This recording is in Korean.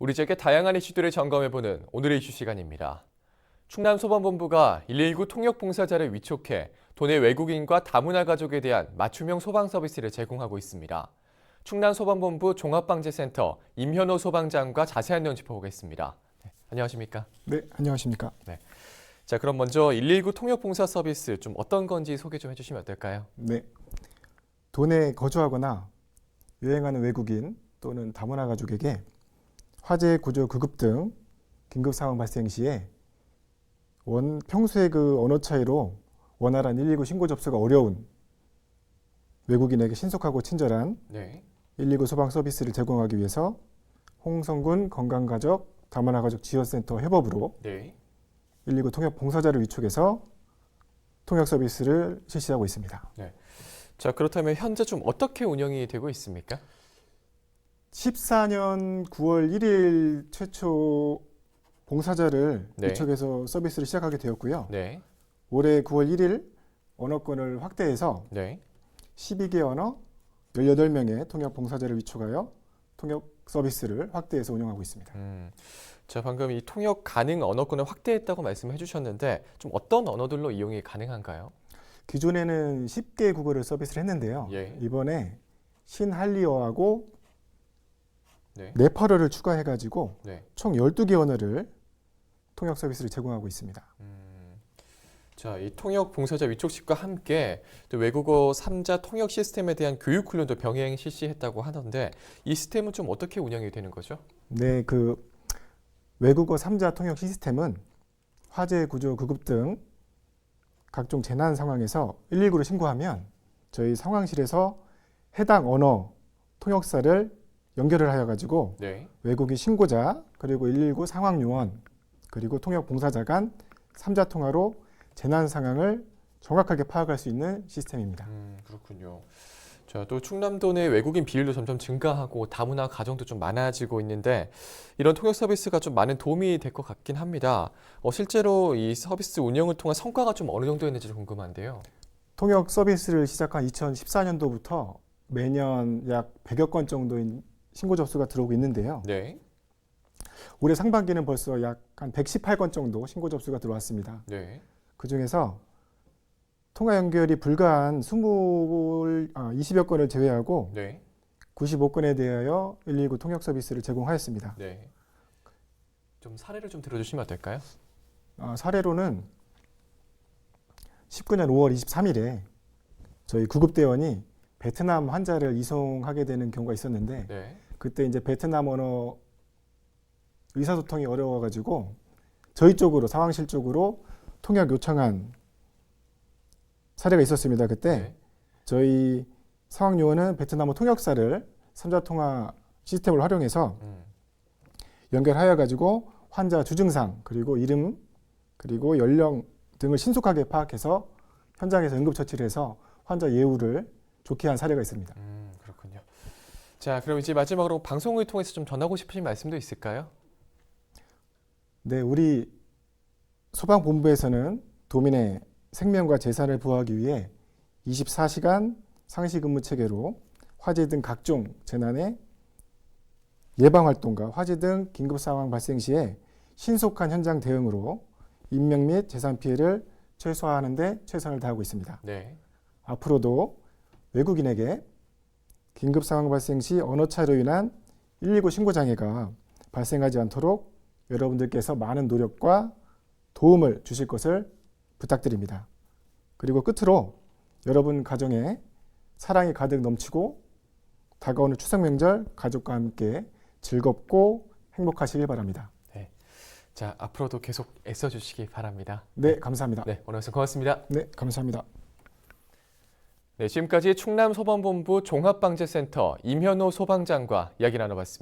우리 지역의 다양한 이슈들을 점검해보는 오늘의 이슈 시간입니다. 충남 소방본부가 119 통역 봉사자를 위촉해 도내 외국인과 다문화 가족에 대한 맞춤형 소방 서비스를 제공하고 있습니다. 충남 소방본부 종합방재센터 임현호 소방장과 자세한 내용 짚어보겠습니다. 네, 안녕하십니까? 네, 안녕하십니까. 자, 그럼 먼저 119 통역 봉사 서비스 좀 어떤 건지 소개 좀 해주시면 어떨까요? 네. 도내에 거주하거나 여행하는 외국인 또는 다문화 가족에게 화재, 구조, 구급 등 긴급 상황 발생 시에 원 평소의 그 언어 차이로 원활한 119 신고 접수가 어려운 외국인에게 신속하고 친절한 네. 119 소방 서비스를 제공하기 위해서 홍성군 건강가족 다문화 가족 지원센터 협업으로 네. 119 통역 봉사자를 위촉해서 통역 서비스를 실시하고 있습니다. 자, 그렇다면 현재 좀 어떻게 운영이 되고 있습니까? 14년 9월 1일 최초 봉사자를 네. 위촉해서 서비스를 시작하게 되었고요. 네. 올해 9월 1일 언어권을 확대해서 네. 12개 언어 18명의 통역 봉사자를 위촉하여 통역 서비스를 확대해서 운영하고 있습니다. 음, 자 방금 이 통역 가능 언어권을 확대했다고 말씀해 주셨는데 좀 어떤 언어들로 이용이 가능한가요? 기존에는 10개 국어를 서비스를 했는데요. 예. 이번에 신할리어하고 네. 네팔어를 추가해 가지고 네. 총 12개 언어를 통역 서비스를 제공하고 있습니다. 음, 자, 이 통역 봉사자 위촉식과 함께 또 외국어 3자 통역 시스템에 대한 교육 훈련도 병행 실시했다고 하던데 이 시스템은 좀 어떻게 운영이 되는 거죠? 네, 그 외국어 3자 통역 시스템은 화재, 구조, 구급 등 각종 재난 상황에서 119를 신고하면 저희 상황실에서 해당 언어 통역사를 연결을 하여 가지고 네. 외국인 신고자 그리고 119 상황 요원 그리고 통역 봉사자 간 3자 통화로 재난 상황을 정확하게 파악할 수 있는 시스템입니다. 음, 그렇군요. 자, 또 충남도 내 외국인 비율도 점점 증가하고 다문화 가정도 좀 많아지고 있는데 이런 통역 서비스가 좀 많은 도움이 될 것 같긴 합니다. 어, 실제로 이 서비스 운영을 통한 성과가 좀 어느 정도였는지 좀 궁금한데요. 통역 서비스를 시작한 2014년도부터 매년 약 100여 건 정도의 신고 접수가 들어오고 있는데요. 네. 올해 상반기는 벌써 약 한 118건 정도 신고 접수가 들어왔습니다. 네. 그 중에서 통화 연결이 불가한 20, 아, 20여 건을 제외하고 네. 95건에 대하여 119 통역 서비스를 제공하였습니다. 네. 좀 사례를 좀 들어주시면 어떨까요? 아, 사례로는 19년 5월 23일에 저희 구급대원이 베트남 환자를 이송하게 되는 경우가 있었는데 네. 그때 이제 베트남 언어 의사소통이 어려워가지고 저희 쪽으로 상황실 쪽으로 통역 요청한 사례가 있었습니다. 그때 네. 저희 상황 요원은 베트남어 통역사를 삼자 통화 시스템을 활용해서 음. 연결하여 가지고 환자 주증상 그리고 이름 그리고 연령 등을 신속하게 파악해서 현장에서 응급 처치를 해서 환자 예우를 좋게 한 사례가 있습니다. 음, 그렇군요. 자, 그럼 이제 마지막으로 방송을 통해서 좀 전하고 싶으신 말씀도 있을까요? 네, 우리 소방본부에서는 도민의 생명과 재산을 보호하기 위해 24시간 상시 근무 체계로 화재 등 각종 재난의 예방 활동과 화재 등 긴급 상황 발생 시에 신속한 현장 대응으로 인명 및 재산 피해를 최소화하는 데 최선을 다하고 있습니다. 네. 앞으로도 외국인에게 긴급 상황 발생 시 언어 차이로 인한 119 신고 장애가 발생하지 않도록 여러분들께서 많은 노력과 도움을 주실 것을 부탁드립니다. 그리고 끝으로 여러분 가정에 사랑이 가득 넘치고 다가오는 추석 명절 가족과 함께 즐겁고 행복하시길 바랍니다. 자, 앞으로도 계속 애써 주시기 바랍니다. 네, 감사합니다. 네, 오늘 말씀 고맙습니다. 네, 감사합니다. 네, 지금까지 충남 소방본부 종합방재센터 임현호 소방장과 이야기 나눠봤습니다.